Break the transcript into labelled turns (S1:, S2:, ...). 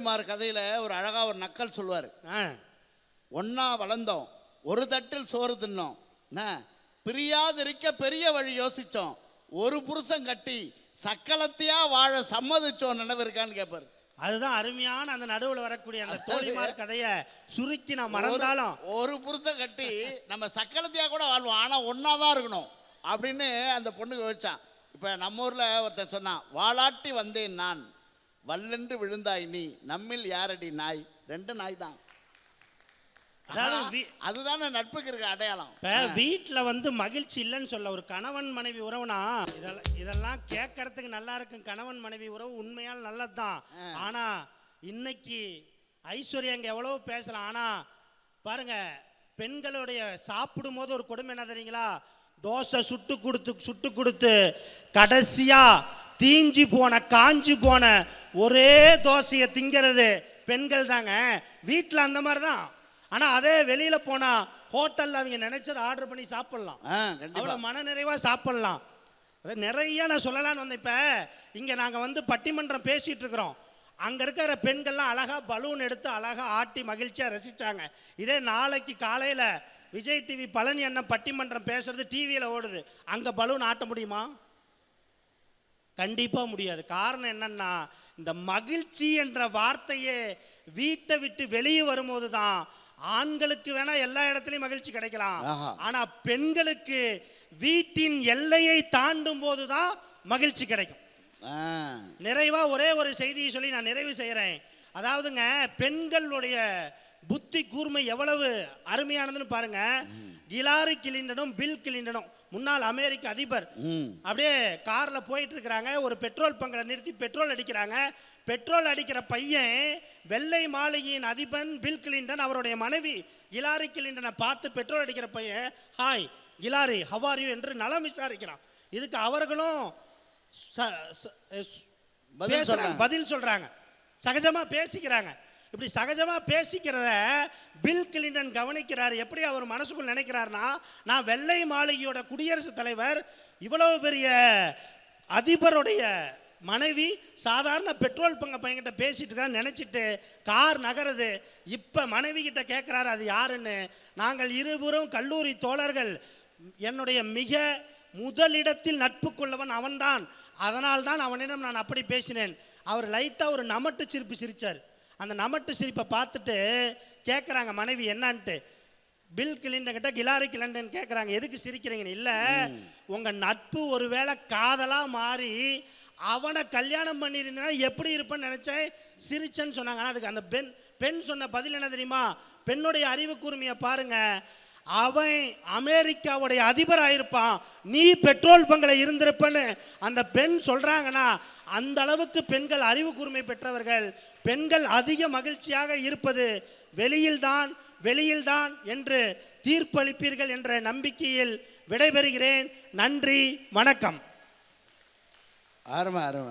S1: தோழிமார் கதையில ஒரு அழகா ஒரு நக்கல் சொல்லுவார்.
S2: ஆ.
S1: ஒன்னா வளர்ந்தோம் ஒரு தட்டில் சோறு தின்னோம். பிரியாதிருக்க பெரிய வழி யோசிச்சோம். ஒரு புருஷன் கட்டி சக்கலத்தையா வாழ சம்மதிச்சோம் நினைவு இருக்கான்னு கேட்பாரு
S2: அதுதான் அருமையான அந்த நடுவுல வரக்கூடிய அந்த தோழிமார் கதையை சுருக்கி நான் மறந்தாலும்.
S1: ஒரு- புருஷன் கட்டி நம்ம சக்கலத்தையா கூட வாழ்வோம் ஆனா ஒன்னா தான் இருக்கணும் அப்படின்னு அந்த பொண்ணுக்கு வச்சான் இப்ப நம்ம ஊர்ல ஒருத்தன் சொன்னான் வாளாட்டி வந்தேன் நான். வல்லென்று விழுந்தாய் நீ நம்மில் யாரடி நாய்? ரெண்டு நாய் தான் அதுதானே நட்புக்கு இருக்க அடையாளம்.
S2: இப்ப வீட்டில் வந்து மகிழ்ச்சி இல்லைன்னு சொல்ல ஒரு கணவன் மனைவி உறவுனா இதெல்லாம் இதெல்லாம் கேட்கறதுக்கு நல்லா இருக்கும். கணவன் மனைவி உறவு உண்மையால் நல்லது தான் ஆனா இன்னைக்கு ஐஸ்வர்யா இங்க எவ்வளவு பேசலாம். ஆனா பாருங்க பெண்களுடைய சாப்பிடும் போது ஒரு கொடுமை என்ன தெரியுங்களா? தோசை சுட்டு கொடுத்து சுட்டு கொடுத்து கடைசியா தீஞ்சு போன காஞ்சு போன ஒரே தோசையை திங்கிறது பெண்கள் தாங்க. வீட்டில் அந்த மாதிரி தான் ஆனா அதே வெளியில போனா ஹோட்டல்ல அவங்க நினைச்சதை ஆர்டர் பண்ணி சாப்பிடலாம். அவ்வளோ மன நிறைவா சாப்பிடலாம். அது நிறைய நான் சொல்லலாம்னு வந்தேன் இப்போ. இங்கே நாங்கள் வந்து பட்டிமன்றம் பேசிட்டு இருக்கிறோம். அங்கே இருக்கிற பெண்கள்லாம் அழகா பலூன் எடுத்து அழகா ஆட்டி மகிழ்ச்சியாக ரசிச்சாங்க. இதே நாளைக்கு காலையில் விஜய் டிவி பழனி அண்ணன் பட்டிமன்றம் பேசுறது டிவியில் ஓடுது. அங்கே பலூன் ஆட்ட முடியுமா? கண்டிப்பா முடியாது. காரணம் என்னன்னா இந்த மகிழ்ச்சி என்ற வார்த்தையே வீட்டை விட்டு வெளியே வரும்போது தான் ஆண்களுக்கு வேணா எல்லா இடத்துலயும் மகிழ்ச்சி கிடைக்கலாம். ஆனா பெண்களுக்கு வீட்டின் எல்லையை தாண்டும் போது தான் மகிழ்ச்சி கிடைக்கும். நிறைவா ஒரே ஒரு செய்தியை சொல்லி நான் நிறைவு செய்கிறேன் அதாவதுங்க பெண்களுடைய புத்தி கூர்மை எவ்வளவு அருமையானதுன்னு பாருங்க. கிலாரி கிளிண்டனும் பில் கிளிண்டனும் முன்னாள் அமெரிக்க அதிபர். அப்படியே கார்ல போயிட்டு இருக்கிறாங்க ஒரு பெட்ரோல் பங்கில் நிறுத்தி பெட்ரோல் அடிக்கிறாங்க. பெட்ரோல் அடிக்கிற பையன் வெள்ளை மாளிகையின் அதிபன் பில் கிளின்டன் அவருடைய மனைவி கிலாரி கிளிண்டனை பார்த்து பெட்ரோல் அடிக்கிற பையன் ஹாய் கிலாரி ஹவார் யூ என்று நலம் விசாரிக்கிறான். இதுக்கு அவர்களும்.
S1: பதில் சொல்றாங்க.
S2: சகஜமா பேசிக்கிறாங்க. இப்படி சகஜமாக பேசிக்கிறத பில் கிளின்டன் கவனிக்கிறார். எப்படி அவர் மனசுக்குள் நினைக்கிறார்னா நான் வெள்ளை மாளிகையோட குடியரசுத் தலைவர் இவ்வளவு பெரிய அதிபருடைய மனைவி சாதாரண பெட்ரோல் பங்க பையன்கிட்ட பேசிட்டு இருக்கான்னு நினச்சிட்டு கார் நகருது. இப்போ மனைவி கிட்ட கேட்குறாரு அது யாருன்னு? நாங்கள் இருவரும் கல்லூரி தோழர்கள் என்னுடைய மிக முதலிடத்தில் நட்பு கொள்ளவன் அவன்தான். அதனால் தான் அவனிடம் நான் அப்படி பேசினேன். அவர் லைட்டாக ஒரு நமட்டு சிரிப்பு சிரித்தார் அந்த நமட்டு சிரிப்பை பார்த்துட்டு கேட்குறாங்க மனைவி என்னன்ட்டு? பில் கிளிண்டன் கிட்ட கிலாரி கிளண்டன் கேட்குறாங்க எதுக்கு சிரிக்கிறீங்கன்னு? இல்லை உங்கள் நட்பு ஒருவேளை காதலாக மாறி அவனை கல்யாணம் பண்ணியிருந்தா எப்படி இருப்பேன்னு நினச்சேன் சிரிச்சேன்னு சொன்னாங்க. ஆனால் அதுக்கு அந்த பெண் பெண் சொன்ன பதில் என்ன தெரியுமா? பெண்ணுடைய அறிவு கூர்மையை பாருங்க. அவன் அமெரிக்காவுடைய அதிபராக இருப்பான் நீ பெட்ரோல் பங்கில் இருந்திருப்பன்னு அந்த பெண் சொல்றாங்கன்னா அந்த அளவுக்கு பெண்கள் அறிவு கூர்மை பெற்றவர்கள். பெண்கள் அதிக மகிழ்ச்சியாக இருப்பது வெளியில்தான் வெளியில்தான் என்று தீர்ப்பளிப்பீர்கள் என்ற நம்பிக்கையில் விடைபெறுகிறேன். நன்றி வணக்கம்.
S1: ஆரம்ப ஆரம்ப